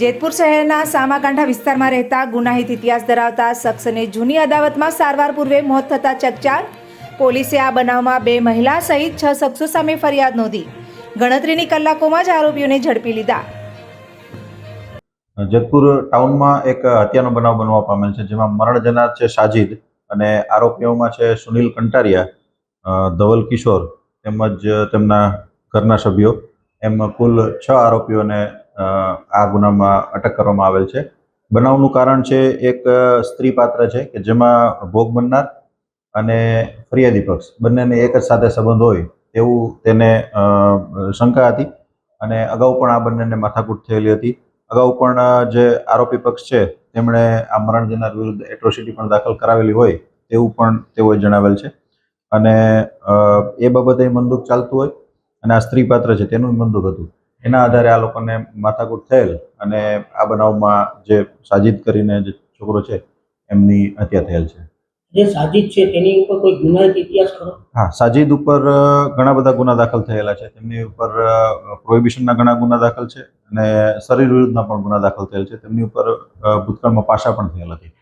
જેતપુર શહેરના સામાકાંઠા વિસ્તારમાં રહેતા ગુનાહિત ઇતિહાસ ધરાવતા શખ્સને જૂની અદાવતમાં સારવાર પૂર્વે મોત થતા ચકચાર. પોલીસે આ બનાવમાં બે મહિલા સહિત છ શખ્સો સામે ફરિયાદ નોંધી. ગણતરીની કલાકોમાં જ આરોપીઓને ઝડપી લીધા. જેતપુર ટાઉનમાં એક હત્યાનો બનાવ બનવા પામેલ છે, જેમાં મરણ જનાર છે સાજિદ અને આરોપીઓમાં છે સુનિલ કંટારિયા ધવલ કિશોર તેમજ તેમના ઘરના સભ્યો. એમ કુલ છ આરોપીઓને આ ગુનામાં અટક કરવામાં આવેલ છે. બનાવનું કારણ છે એક સ્ત્રી પાત્ર છે કે જેમાં ભોગ બનનાર અને ફરિયાદી પક્ષ. બંનેને એક જ સાથે સંબંધ હોય તેવું તેને શંકા હતી અને અગાઉ પણ આ બંનેને માથાકૂટ થયેલી હતી. અગાઉ પણ જે આરોપી પક્ષ છે તેમણે આ મરણ જનાર વિરુદ્ધ એટ્રોસિટી પણ દાખલ કરાવેલી હોય તેવું પણ તેઓએ જણાવેલ છે. અને એ બાબતે મંદુક ચાલતું હોય અને આ સ્ત્રી પાત્ર છે તેનું મંદુક હતું. એના આધારે આ લોકોને માથાકૂટ થયેલ અને આ બનાવમાં જે સાજિદ કરીને જે છોકરો છે એમની હત્યા થયેલ છે. જે સાજિદ છે તેની ઉપર કોઈ ગુનાહિત ઇતિહાસ ખરો? હા સાજિદ ઉપર ઘણા બધા ગુના દાખલ થયેલા છે. તેમની ઉપર પ્રોહિબિશનના ઘણા ગુના દાખલ છે અને શરીર વિરુદ્ધના પણ ગુના દાખલ થયેલ છે. તેમની ઉપર ભૂતકાળમાં પાછા પણ થયેલા હતી.